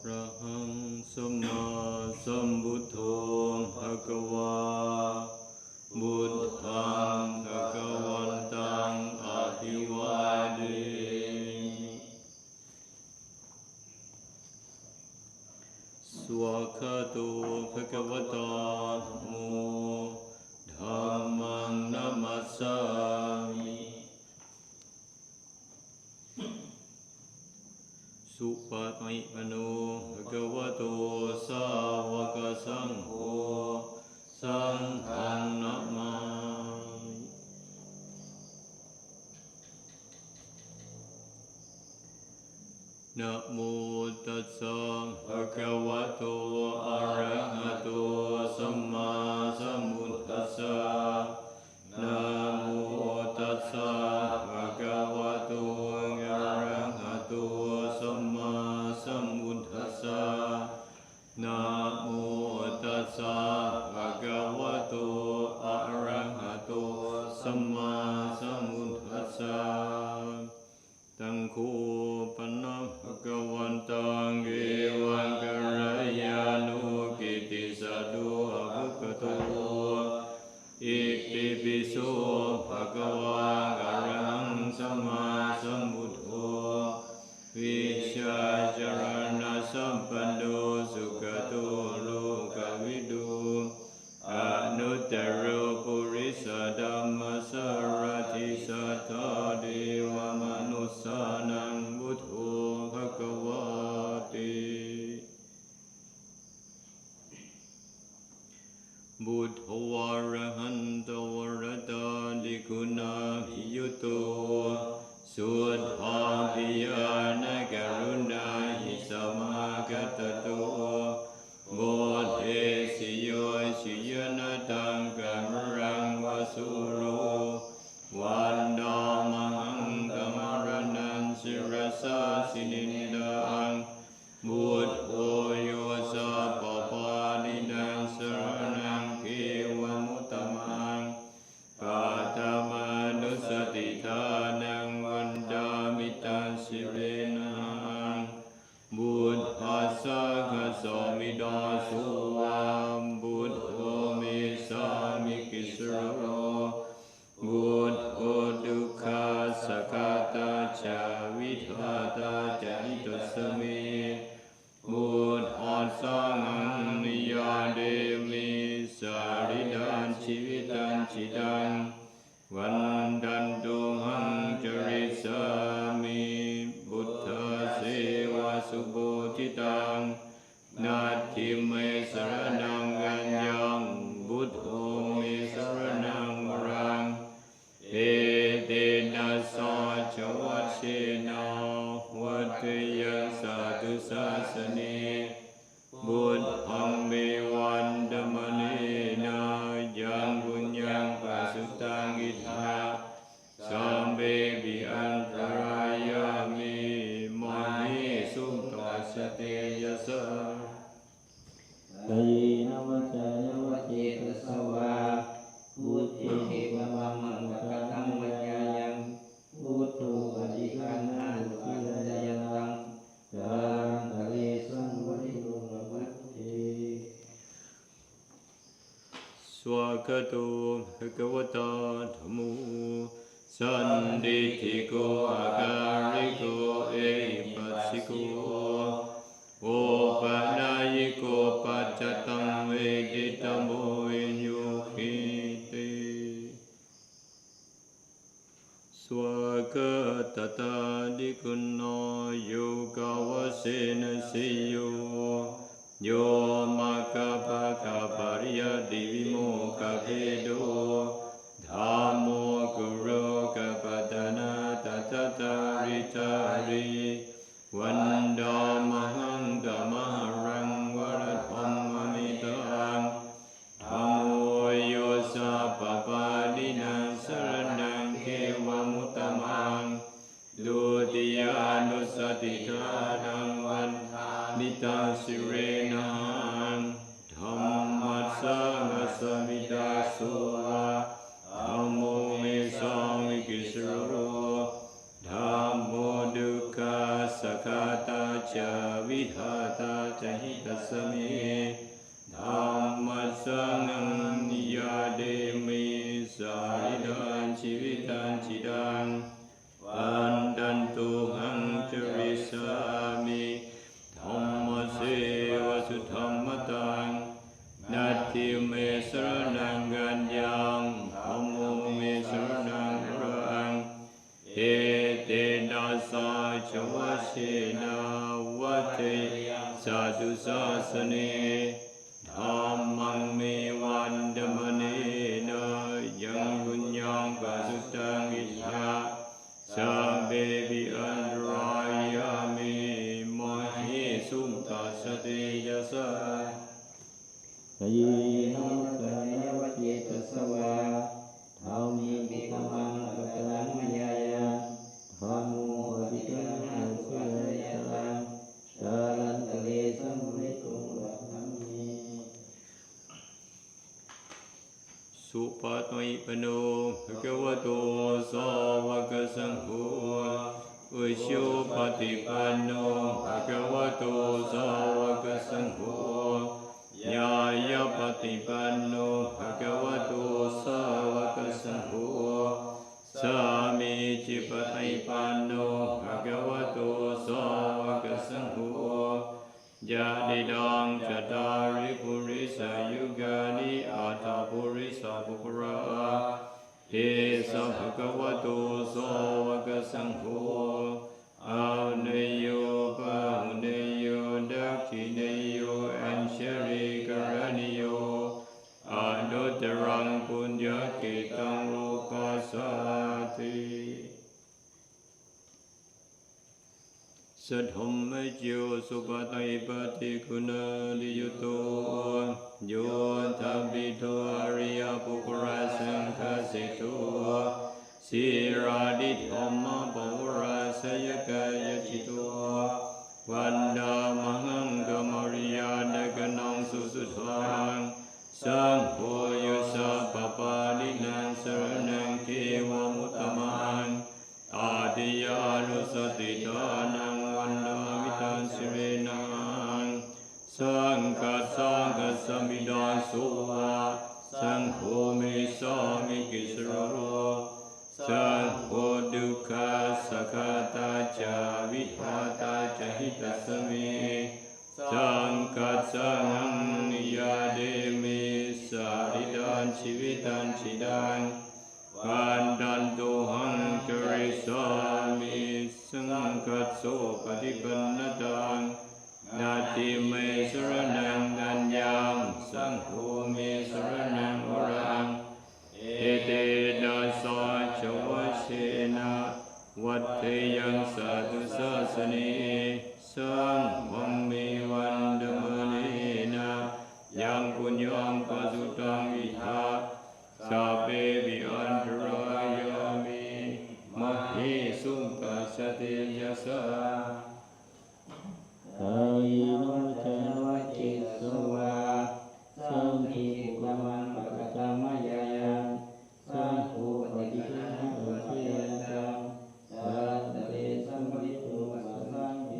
อะระหังสมมาสัมพุทโธภะคะวาบุตตังภะคะวันตังอะภิวาเทมิสวากาโตภะคะวะตาโมธัมมังนัมมัสสามิ สุปฏิปโนภะคะวะโต สาวกสังโฆ สังฆังนะมามินะโมตัสสะภะคะวะโต อะระหะโต สัมมาสัมพุทธัสสะนะ พุ ชเชนาวัตยสาธุศาสนีบุต สวากขาโตภะคะวะตาธัมโมสันติทิโกอาการิโกเอปัสสิโกโอปะนายโกปัจจตังเวทิตโมวิญโยคิเตสวากตตาดิกุณโนโยกาวเสนสิโยโยมะกะปะกะปะริยดิวิโม เพโดธัมโมกุโรกะปะตะนะตะตะตาริตาริวันดามหังกะมหรังวรธัมมมิตังธัมโมโยสัพพปานินังสรณังเขวมุตตมังดุติยานุสติทานังวันทานิตังสิเร มัสสังนิยาเดมิสาริดันชีวิตันจิดังวันดันตุหังจริสามิธรรมเสวสุธรรมตังนัตติเมสรนังกัญญังธรรมโมเมสรนังรังเอเตนะสาจวัชเชนาวัตเตสาธุสาสเน สุปาตมิปโนภะคะวะโตสาวกสังโฆอุชุปฏิปันโนภะคะวะโตสาวกสังโฆญาญาปฏิปันโนภะคะวะโตสาวกสังโฆสามีจิปฏิปันโนภะคะวะโตสาวกสังโฆยะดิดังจตา ริปุริสายุกานิอาตาปุริสาบุปราเอสัพพะคะวะโตโสาวกสังโฆ สัทธมมจโยสุปะไตปฏิคุณาลิยุโตโยทัพพิโตอริยปุกราสังคสิตุสิราดิธรรมปุราสยกายจิตุวัน สังกัสสังกัสมิดาสุวาสังโฆเมสามิกิสรโรสังโฆดุขัสสะคาตาจาวิหาตาจหิตัสสเมสังกัสสังนิยาเดมิสาริดันชีวิตันชิดังวันดันตุหังจริสามิสังกัสโสปฏิปันนตัง สาสเนสังฆังเมวันดมเนนะยังปุญญังปัสสุตังวิหา สัพเพวิอันตรายามิมหิสุปปัสสติยสสะ กายโนจาวเจตสวาสังฆิกมังกัตตังมยายาสังโฆปฏิคันหังสุรยตังสารันตะเลสัมฤตุวัฏัมเม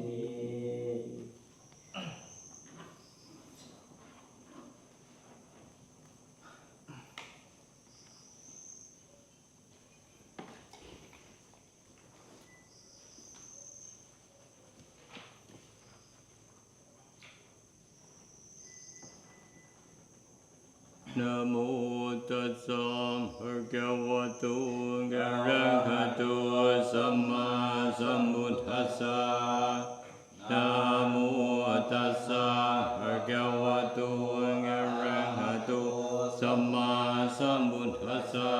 นะโมตัสสะภะคะวะโตอะระหะโตสัมมาสัมพุทธัสสะนะโมตัสสะภะคะวะโตอะระหะโตสัมมาสัมพุทธัสสะ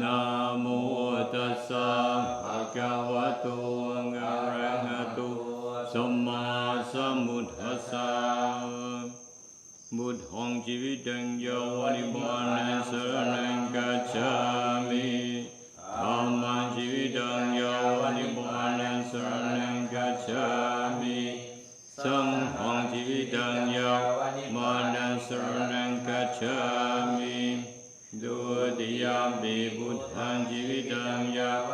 นะโมตัสสะภะคะวะโตอะระหะโตสัมมาสัมพุทธัสสะ บุตรของชีวิตดังยาวนิบานัสนังกัจฉามิธรรมังชีวิตดังยาวนิบานัสนังกัจฉามิสังฆังชีวิตดังยาวมานัสนังกัจฉามิดุติยามปิพุทธังชีวิตดังยาว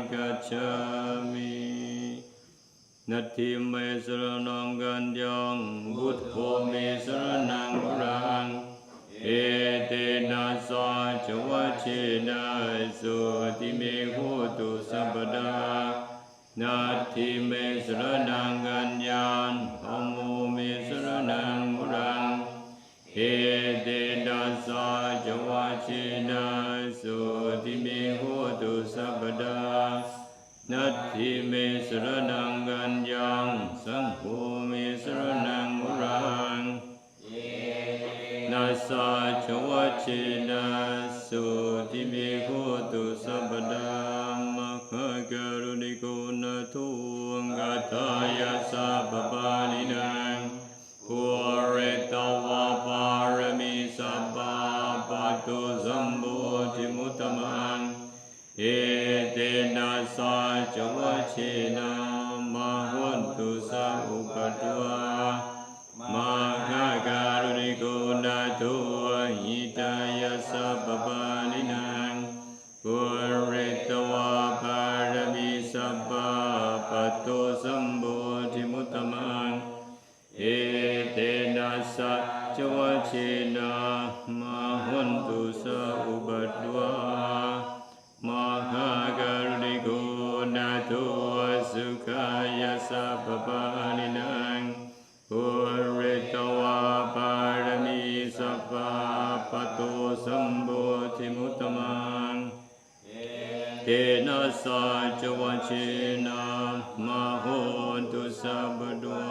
ชามวันนิพพานัสรนังกัจฉามิตาติยามสังฆังจิตังยาวนิบานัสรนังกัจฉามินัตถิเมสรนังกันยังบุตโภเมสรนังวรังเอเตนะสาจวัชเชนะสุติเมโหตุสัพดานาทิเมสรนังกัญญาณธรรมโมเมสรนังมุรังเอเตนะสาจวัชเชนะสุติเมโหตุสัพพดา นัตถิเมสรนังกัญญังสังโฆเมสรนังมุรังนาสาชวเชนะสุทิเมโคตุสัพพดามะขะกรุณิโกนทุงกัตถายาสัพปานิ วเชนะมะหุนตุสัพอุปตวะมาฆาการุณิโกนาทุหิตายาสัพปะนินังกุเรตวะภารมีสัพพะปตโตสัมโพธิมุตตมังเอเตนะสัจวะเชนะมาหุนตุสัอุปัตวะมา สาจวัชเชนะมโหตุสัพพะดวา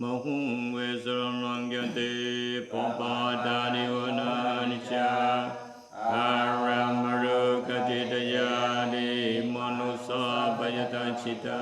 มหุงเวสรนังยันติปปาดานิวนานิจาอารามรุกติตยานิมนุสาปยตาชิตา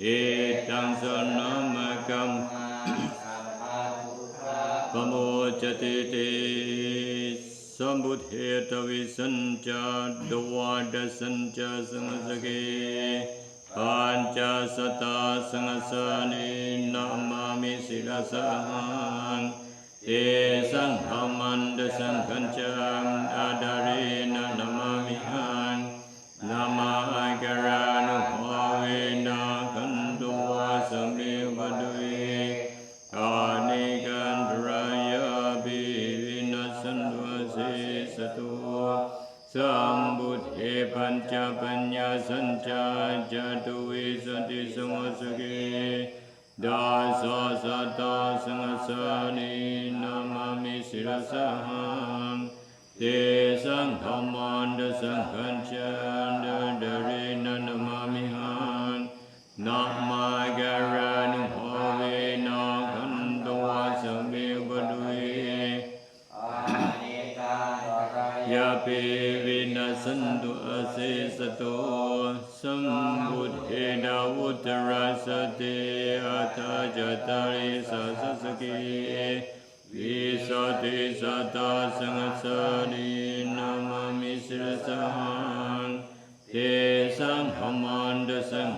เอตังโสนมังเอตังสรณมุตตมังเอตังสรมะกัมสัพพะปโมจติติสัมบุเทตวิสัญจาดวาดสัญจาสังสเกปัญจสตาสังสานินามามิสิลาสังเตสังธรรมันดสังขัญจังอาดาริ สหันเดสัง